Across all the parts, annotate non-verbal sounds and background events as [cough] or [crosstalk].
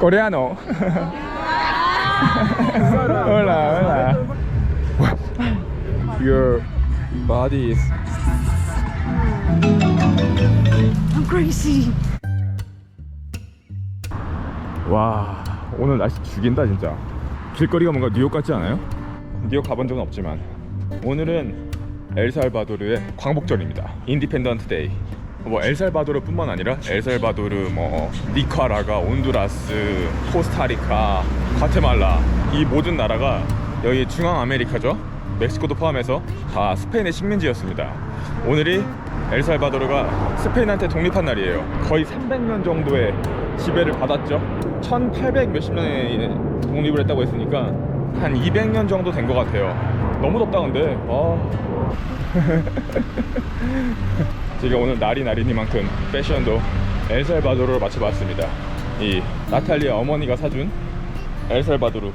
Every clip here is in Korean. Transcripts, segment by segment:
Coreano. hola, hola. Your body is I'm crazy. 와 오늘 날씨 죽인다 진짜 길거리가 뭔가 뉴욕 같지 않아요? 뉴욕 가본 적은 없지만 오늘은 엘살바도르의 광복절입니다 인디펜던트 데이 뭐 엘살바도르뿐만 아니라 엘살바도르 뭐 니카라가 온두라스 코스타리카 과테말라 이 모든 나라가 여기 중앙 아메리카죠? 멕시코도 포함해서 다 스페인의 식민지였습니다. 오늘이 엘살바도르가 스페인한테 독립한 날이에요. 거의 300년 정도의 지배를 받았죠? 1800 몇십 년에 독립을 했다고 했으니까 한 200년 정도 된 것 같아요. 너무 덥다 근데. 아. [laughs] 제가 오늘 날이 날이니만큼 패션도 엘살바도르로 맞춰봤습니다. 이 나탈리아 어머니가 사준 엘살바도르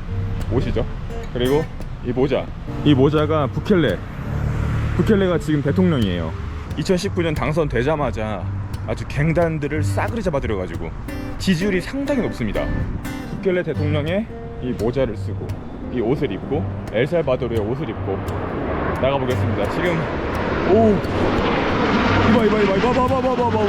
옷이죠. 그리고 이 모자. 이 모자가 부켈레. 부켈레가 지금 대통령이에요. 2019년 당선되자마자 아주 갱단들을 싸그리 잡아들여 가지고 지지율이 상당히 높습니다. 부켈레 대통령의 이 모자를 쓰고 이 옷을 입고 엘살바도르의 옷을 입고 나가보겠습니다. 지금 오 이봐 이봐 이봐 이봐 봐봐 봐봐 봐봐 봐봐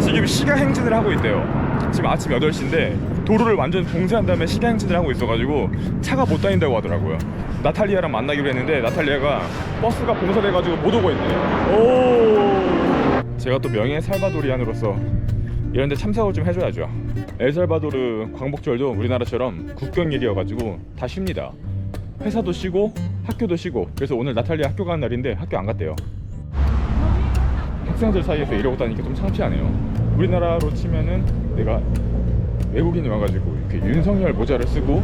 지금 시가 행진을 하고 있대요 지금 아침 8시인데 도로를 완전 봉쇄한 다음에 시가 행진을 하고 있어가지고 차가 못 다닌다고 하더라고요 나탈리아랑 만나기로 했는데 나탈리아가 버스가 봉쇄돼가지고 못 오고 있네 오 제가 또 명예 살바도리안으로서 이런 데 참석을 좀 해줘야죠 엘살바도르 광복절도 우리나라처럼 국경일이어가지고 다 쉽니다 회사도 쉬고 학교도 쉬고 그래서 오늘 나탈리아 학교 가는 날인데 학교 안 갔대요 학생들 사이에서 이러고 다니니까 좀 창피하네요. 우리나라로 치면은 내가 외국인이 와가지고 이렇게 윤석열 모자를 쓰고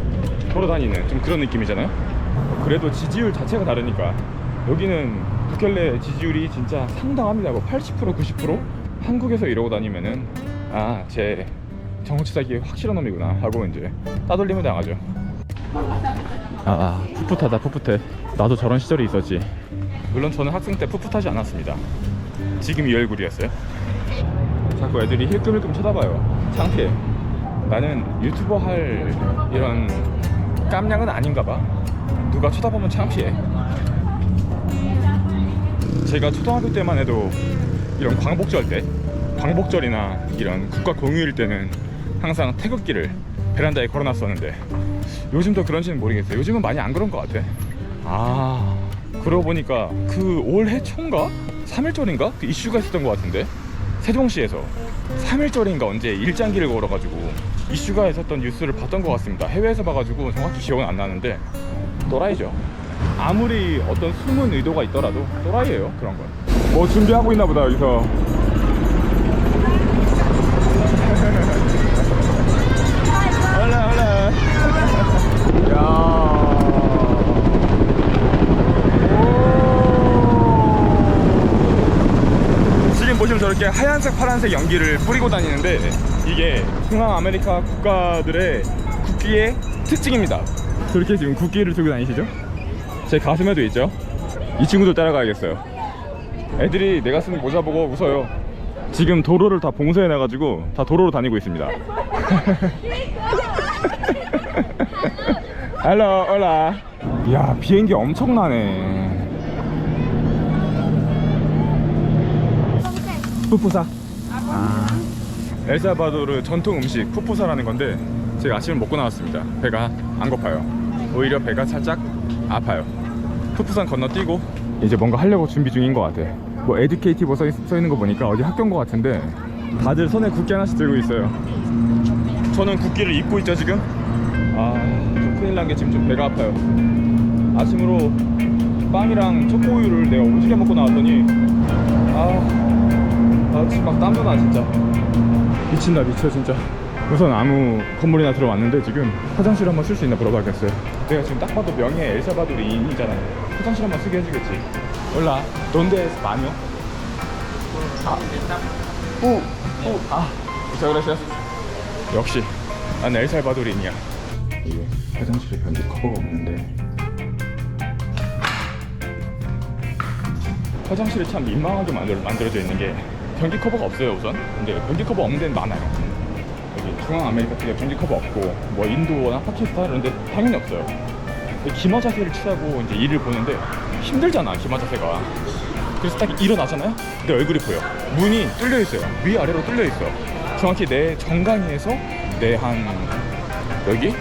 돌아다니는 좀 그런 느낌이잖아요? 그래도 지지율 자체가 다르니까. 여기는 부켈레 지지율이 진짜 상당합니다. 뭐 80% 90% 한국에서 이러고 다니면은 아 제 정치사기 확실한 놈이구나 하고 이제 따돌림을 당하죠. 아 풋풋하다 풋풋해. 나도 저런 시절이 있었지. 물론 저는 학생 때 풋풋하지 않았습니다 지금 이 얼굴이었어요? 자꾸 애들이 힐끔힐끔 쳐다봐요. 창피해. 나는 유튜버 할 이런 깜냥은 아닌가 봐. 누가 쳐다보면 창피해. 제가 초등학교 때만 해도 이런 광복절 때 광복절이나 이런 국가 공휴일 때는 항상 태극기를 베란다에 걸어놨었는데 요즘도 그런지는 모르겠어요. 요즘은 많이 안 그런 것 같아. 아 그러고 보니까 그 올해 초인가? 3일절인가? 그 이슈가 있었던 것 같은데? 세종시에서. 3일절인가? 언제 일장기를 걸어가지고 이슈가 있었던 뉴스를 봤던 것 같습니다. 해외에서 봐가지고 정확히 기억은 안 나는데. 또라이죠. 아무리 어떤 숨은 의도가 있더라도 또라이예요 그런 건 뭐 준비하고 있나 보다 여기서 하얀색 파란색 연기를 뿌리고 다니는데 이게 중앙 아메리카 국가들의 국기의 특징입니다. 저렇게 지금 국기를 들고 다니시죠? 제 가슴에도 있죠? 이 친구들 따라가야겠어요. 애들이 내가 쓰는 모자 보고 웃어요. 지금 도로를 다 봉쇄해 놔가지고 다 도로로 다니고 있습니다. [laughs] 헬로 올라. 이야 비행기 엄청나네 푸푸사 아. 엘사바도르 전통 음식 푸푸사라는 건데 제가 아침을 먹고 나왔습니다 배가 안 고파요 오히려 배가 살짝 아파요 푸푸산 건너뛰고 이제 뭔가 하려고 준비 중인 것 같아 뭐 에듀케이티브 써, 있, 써 있는 거 보니까 어디 학교인 것 같은데 다들 손에 국기 하나씩 들고 있어요 저는 국기를 입고 있죠 지금 아 좀 큰일 난 게 지금 좀 배가 아파요 아침으로 빵이랑 초코우유를 내가 오지게 먹고 나왔더니 아, 아 지금 막 땀도 나 진짜. 미친다 미쳐 진짜. 우선 아무 건물이나 들어왔는데 지금 화장실 한번 쓸 수 있나 물어봐야겠어요. 내가 지금 딱 봐도 명예 엘사바도르인이잖아요. 화장실 한번 쓰게 해주겠지. 올라. es baño? 아, 우, 우, 아, gracias. 역시. 난 엘살바도르인이야. 이게 화장실에 변기 커버가 없는데. 화장실이 참 민망하게 만들, 만들어져 있는 게 변기 커버가 없어요 우선 근데 변기 커버 없는 데는 많아요 여기 중앙 아메리카 쪽에 경제 커버 없고 뭐 인도나 파키스탄 이런 데 당연히 없어요. 기마 자세를 취하고 이제 일을 보는데 힘들잖아 기마 자세가. 그래서 딱 일어나잖아요. 내 얼굴이 보여. 문이 뚫려 있어요. 위 아래로 뚫려 있어. 정확히 내 정강이에서 내 한 여기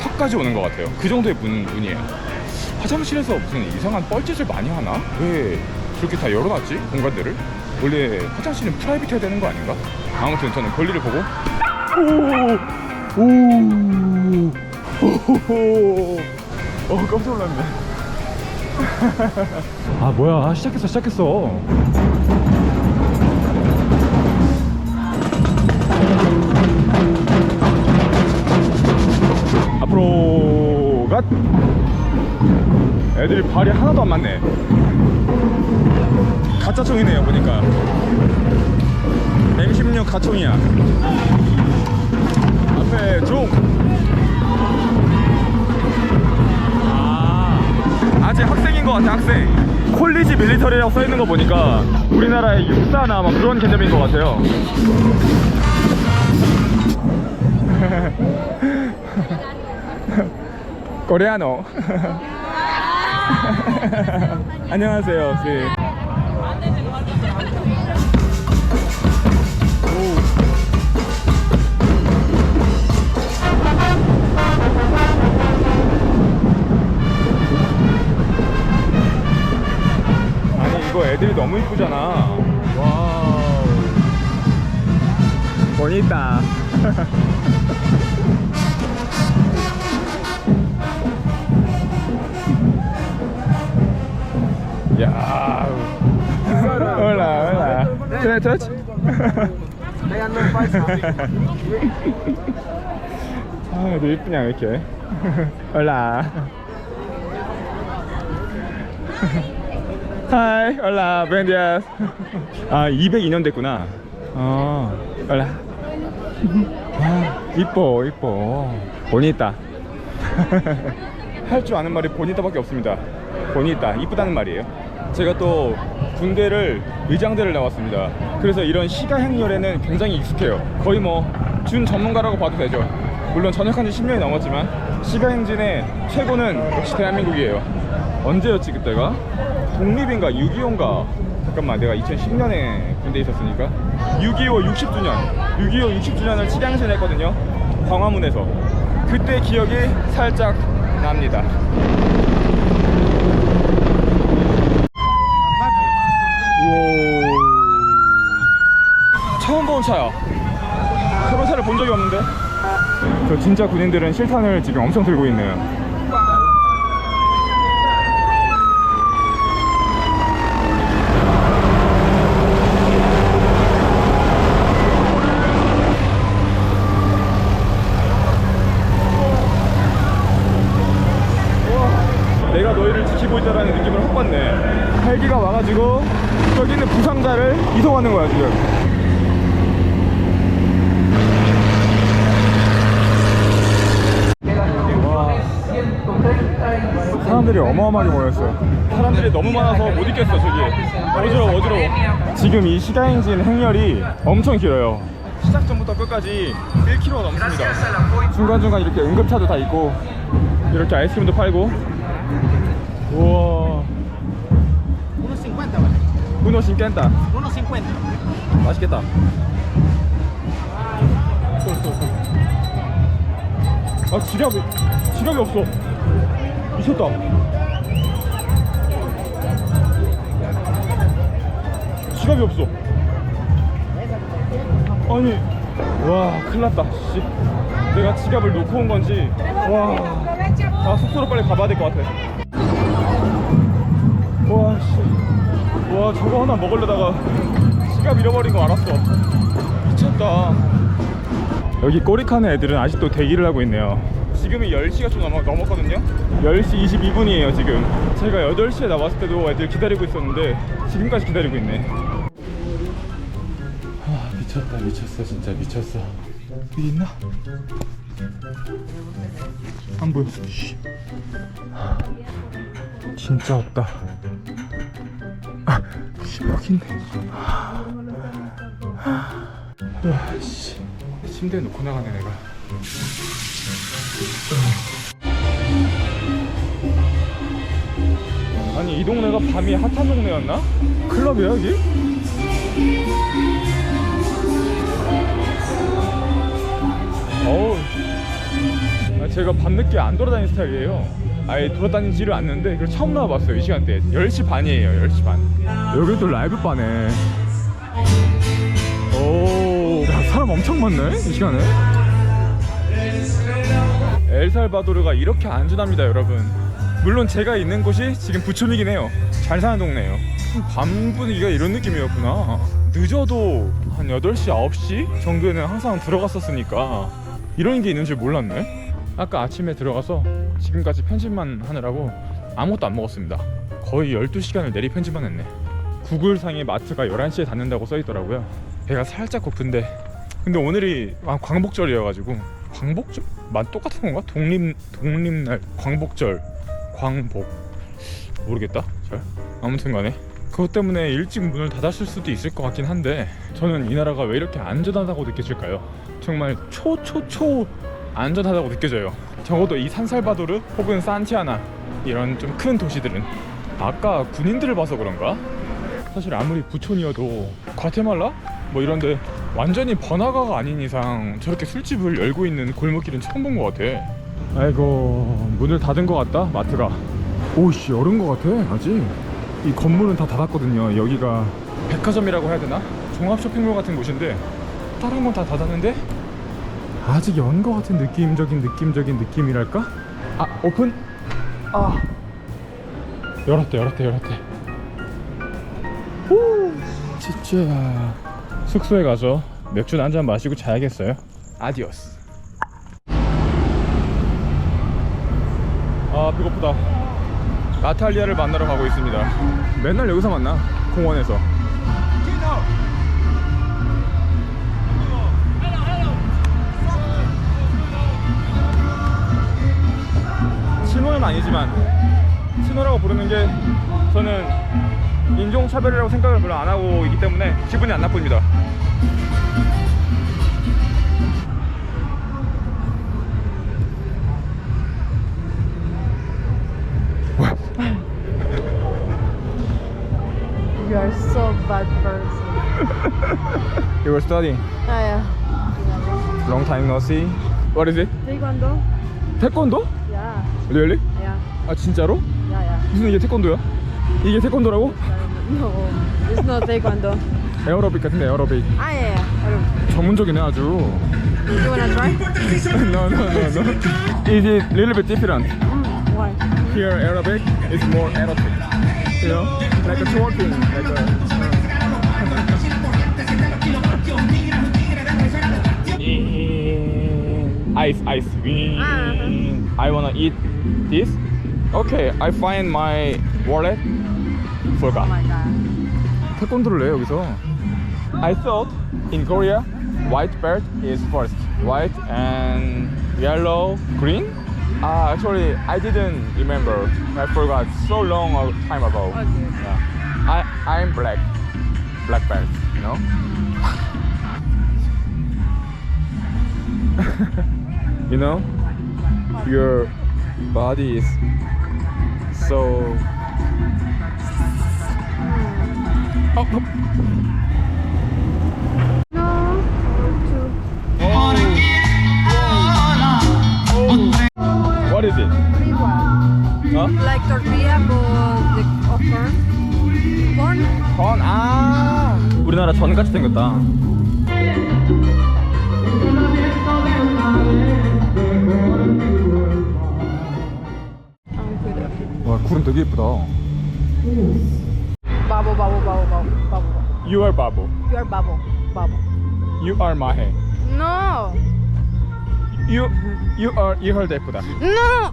턱까지 오는 것 같아요. 그 정도의 문 문이에요. 화장실에서 무슨 이상한 뻘짓을 많이 하나? 왜 그렇게 다 열어놨지 공간들을? 원래 화장실은 프라이빗해야 되는 거 아닌가? 아무튼 저는 볼일을 보고. 오오오오! 어 깜짝 놀랐네. [laughs] 아 뭐야. 시작했어 시작했어. 앞으로 갓! 애들이 발이 하나도 안 맞네 가짜총이네요 보니까. M16 가총이야. 앞에 종 아, 아직 학생인 것 같아 학생. 콜리지 밀리터리라고 써있는 거 보니까 우리나라의 육사나 막 그런 개념인 것 같아요. [laughs] 코레아노. [laughs] 안녕하세요 네. 아 이거 애들이 너무 이쁘잖아. 와우. 보니까. [laughs] 야. 올라 올라. 네 터치 [laughs] 아 애들 이쁘냐 왜 이렇게? [laughs] 올라 하이 올라 벤디아스 아 202년 됐구나. 어 올라 아 이뻐 이뻐. 보니까 할줄 아는 말이 보니다밖에 없습니다. 보니까 이쁘다는 말이에요. 제가 또 군대를 의장대를 나왔습니다. 그래서 이런 시가 행렬에는 굉장히 익숙해요. 거의 뭐 준 전문가라고 봐도 되죠 물론 전역한 지 10년이 넘었지만 시가 행진의 최고는 역시 대한민국이에요. 언제였지 그때가? 독립인가 6.25인가? 잠깐만 내가 2010년에 군대에 있었으니까. 6.25 60주년 6.25 60주년을 치량신 했거든요 광화문에서. 그때 기억이 살짝 납니다. 우와. 처음 본 차야. 저런 차를 본 적이 없는데 저 진짜 군인들은 실탄을 지금 엄청 들고 있네요 내가 너희를 지키고 있다라는 느낌을 확 받네. 헬기가 와가지고 저기 있는 부상자를 이송하는 거야 지금. 와. 사람들이 어마어마하게 모였어요. 사람들이 너무 많아서 못 있겠어 저기. 어지러워 어지러워. 지금 이 시가행진 행렬이 엄청 길어요. 시작 전부터 끝까지 1km 넘습니다. 중간중간 이렇게 응급차도 다 있고 이렇게 아이스크림도 팔고 우와 1.50 vale. 문어 신겠다 1.50. 맛있겠다 아 지갑이 지갑이 없어 미쳤다 지갑이 없어 아니 와 큰일났다 씨 내가 지갑을 놓고 온 건지 와 아, 숙소로 빨리 가봐야 될 것 같아. 와, 씨. 와, 저거 하나 먹으려다가 지갑 잃어버린 거 알았어. 미쳤다. 여기 꼬리카는 애들은 아직도 대기를 하고 있네요. 지금이 10시가 좀 넘어, 넘었거든요. 10시 22분이에요, 지금. 제가 8시에 나왔을 때도 애들 기다리고 있었는데 지금까지 기다리고 있네. 아, 미쳤다, 미쳤어, 진짜 미쳤어. 여기 있나? 안 보여. 씨. 진짜 없다. 아, 씨, 여기 있네. 와, 씨. 침대에 놓고 나가네 내가 아니 이 동네가 밤이 핫한 동네였나? 클럽이야 여기? 어우. 아, 제가 밤늦게 안 돌아다니는 스타일이에요. 아예 돌아다니지를 않는데 그걸 처음 나와봤어요 이 시간대에. 10시 반이에요 10시 반. 여기 또 라이브 바네. 오 야, 사람 엄청 많네 이 시간에. 엘살바도르가 이렇게 안전합니다 여러분. 물론 제가 있는 곳이 지금 부촌이긴 해요. 잘 사는 동네예요. 밤 분위기가 이런 느낌이었구나. 늦어도 한 8시 9시 정도에는 항상 들어갔었으니까 이런 게 있는 줄 몰랐네. 아까 아침에 들어가서 지금까지 편집만 하느라고 아무것도 안 먹었습니다. 거의 12시간을 내리 편집만 했네. 구글상에 마트가 11시에 닫는다고 써있더라고요. 배가 살짝 고픈데. 근데 오늘이 아, 광복절이어가지고 광복절? 만 똑같은 건가? 독립 독립날 광복절. 광복. 모르겠다 잘. 아무튼간에. 그것 때문에 일찍 문을 닫았을 수도 있을 것 같긴 한데 저는 이 나라가 왜 이렇게 안전하다고 느껴질까요? 정말 초초초 안전하다고 느껴져요 적어도 이 산살바도르 혹은 산티아나 이런 좀 큰 도시들은 아까 군인들을 봐서 그런가? 사실 아무리 부촌이어도 과테말라 뭐 이런데 완전히 번화가가 아닌 이상 저렇게 술집을 열고 있는 골목길은 처음 본 것 같아. 아이고 문을 닫은 것 같다 마트가. 오씨 열은 것 같아 아직. 이 건물은 다 닫았거든요. 여기가 백화점이라고 해야 되나? 종합 쇼핑몰 같은 곳인데 다른 건다 닫았는데? 아직 연것 같은 느낌적인 느낌적인 느낌이랄까? 아 오픈? 아. 열었대 열었대 열었대. 오 진짜. 숙소에 가서 맥주 한잔 마시고 자야겠어요? 아디오스. 아 배고프다. 나탈리아를 만나러 가고 있습니다. 맨날 여기서 만나 공원에서 친호는 아니지만 친호라고 부르는 게 저는 인종차별이라고 생각을 별로 안 하고 있기 때문에 기분이 안 나쁩니다. You are so bad person. You were studying. Ah, yeah. Long time no see. What is it? Taekwondo? 태권도? Yeah. Really? Yeah. 아 진짜로? Yeah, yeah. 무슨 이게 태권도야? 이게 태권도라고? No, it's not Taekwondo. 에어로빅 같은데 에어로빅. Ah, yeah, yeah. 전문적이네 아주. You wanna try? no no no no. Is it little bit different? Mm, why? Here aerobic is more erotic. You know, like a twerking, like a. Ice, ice. I wanna eat this. Okay, I find my wallet. Oh Forgot. my god. 태권도를 해 여기서. I thought in Korea, white belt is first, white and yellow, green. Ah, actually, I didn't remember. I forgot so long a time ago. Okay. Yeah. I I'm black, black belt. You know. [laughs] you know, Your body is so. Oh, oh. What is it? Huh? Like tortilla, but of corn. Corn? 전, 아. 우리나라 전같이 생겼다. 구름 되게 예쁘다. Babo, babo, babo, babo, babo. You are 바보. You are babo, babo. You are 마해. No. You, you are 이헐 예쁘다. No.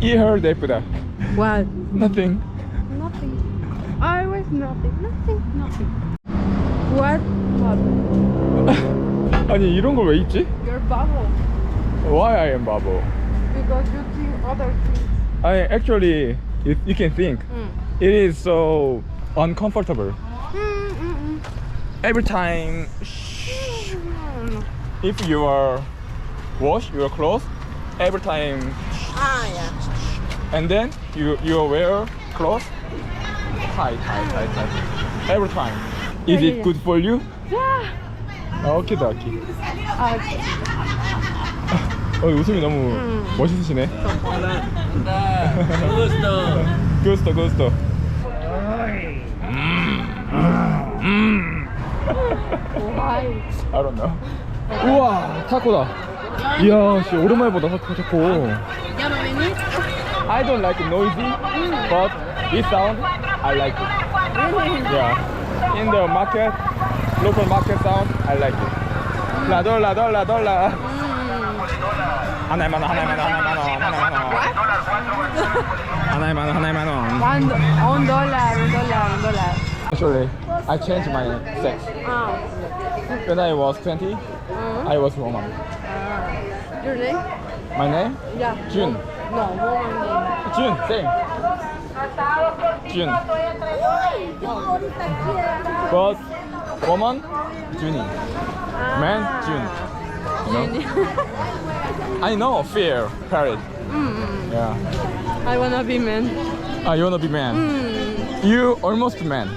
이헐 예쁘다. What? Nothing. Nothing. Always nothing. Nothing. Nothing. What? Babo. 아니 이런 걸 왜 입지? You're babo. Why I am 바보? Because you think other things. I actually, if you can think, mm. it is so uncomfortable. Mm, mm, every time, if you are wash your clothes, every time, Ah, yeah. and then you you wear clothes, tight, tight, tight, tight, every time. Is it good for you? Yeah. Okay, dokie. 어 웃음이 너무 음. 멋있으시네. 구스토 구스토 why? I don't know 우와 타코다 이야 씨 오랜만에 보다 타코 타코? I don't like it noisy but this sound I like it? Yeah. In the market, local market sound, I like it. 하나에 만 원, 하나에 만 원, 하나에 만 원, 하나에 만 원. 하나에 만 원, 하나에 만 원. One, do- un dólar, un dólar, un dólar. Actually, I changed my sex. Ah. When I was 20, Mm. I was woman. Ah. Your name? My name? Yeah. Jun. No, woman name. Jun, same. Jun. But woman, Junie. Man, Jun. You know? I know, fear, courage. Mm, Yeah. I wanna be man. Ah, you wanna be man? Mm. You almost man.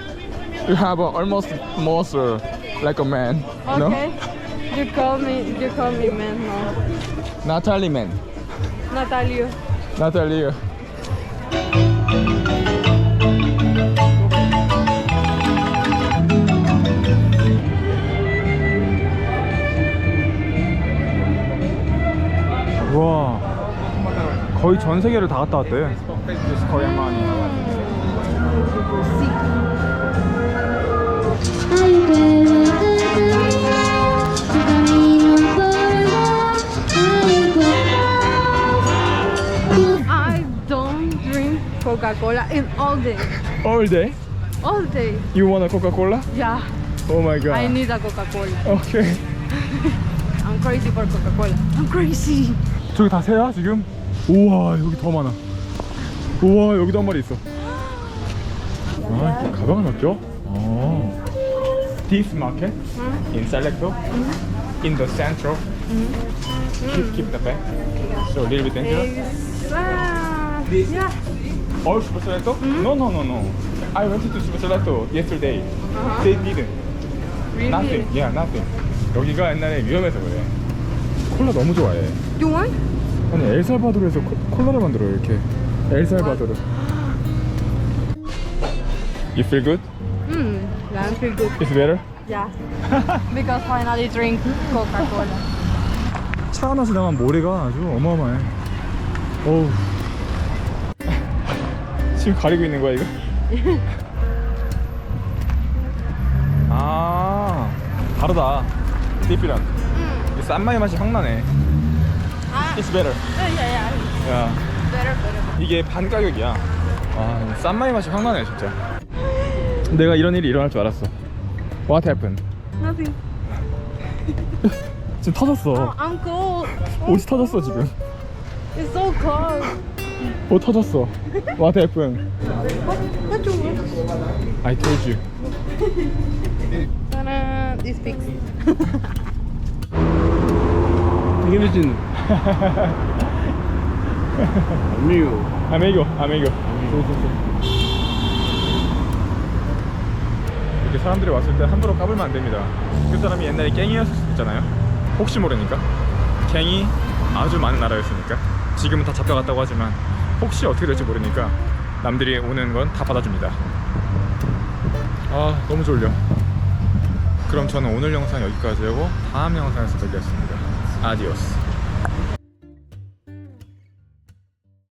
You have a almost monster like a man. No? Okay. You call me, you call me man, no. Natalie man. Natalio. Natalie. 거의 전 세계를 다 갔다 왔대. 거의 많이. I don't drink Coca-Cola in all day. All day. All day. You want a Coca-Cola? Yeah. Oh my god. I need a Coca-Cola. Okay. I'm crazy for Coca-Cola. I'm crazy. 저기 다 새야 지금? 우와 여기 더 많아. 우와 여기도 한 마리 있어. 아 이렇게 가방을 맡겨? 어. This market in Selecto, in the central. Keep keep the back. So a little bit dangerous. It's, ah, yeah. All Super Selecto? No no no no. I went to Super Selecto yesterday. Uh-huh. They didn't. Really? Nothing. Yeah nothing. 여기가 옛날에 위험해서 그래. 콜라 너무 좋아해. You want? 아니 엘살바도르에서 코- 콜라를 만들어 이렇게 엘살바도르 You feel good? Hmm. Yeah, I feel good. It's better? Yeah. because finally drink Coca-Cola. 차 하나 지나간 모래가 아주 어마어마해 어우 지금 가리고 있는 거야 이거? 아 다르다 띠피랑 Hmm. 이 쌈마이 맛이 확 나네 Ah. It's better Yeah, yeah, yeah. 야 Better, better. 이게 반 가격이야. 와, 쌈마이 맛이 확 나네 진짜. 내가 이런 일이 일어날 줄 알았어. What happened? Nothing. 지금 터졌어. Oh, I'm cold. Oh, 옷이 터졌어 지금. It's so cold. 옷 터졌어. What happened? What you want? I told you. Ta-da! This fix. Imagine. Amigo. Amigo, amigo. 이렇게 사람들이 왔을 때 함부로 까불면 안 됩니다. 그 사람이 옛날에 갱이었을 수도 있잖아요. 혹시 모르니까. 갱이 아주 많은 나라였으니까. 지금은 다 잡혀갔다고 하지만 혹시 어떻게 될지 모르니까 남들이 오는 건 다 받아줍니다. 아 너무 졸려. 그럼 저는 오늘 영상 여기까지 하고 다음 영상에서 뵙겠습니다. 아디오스.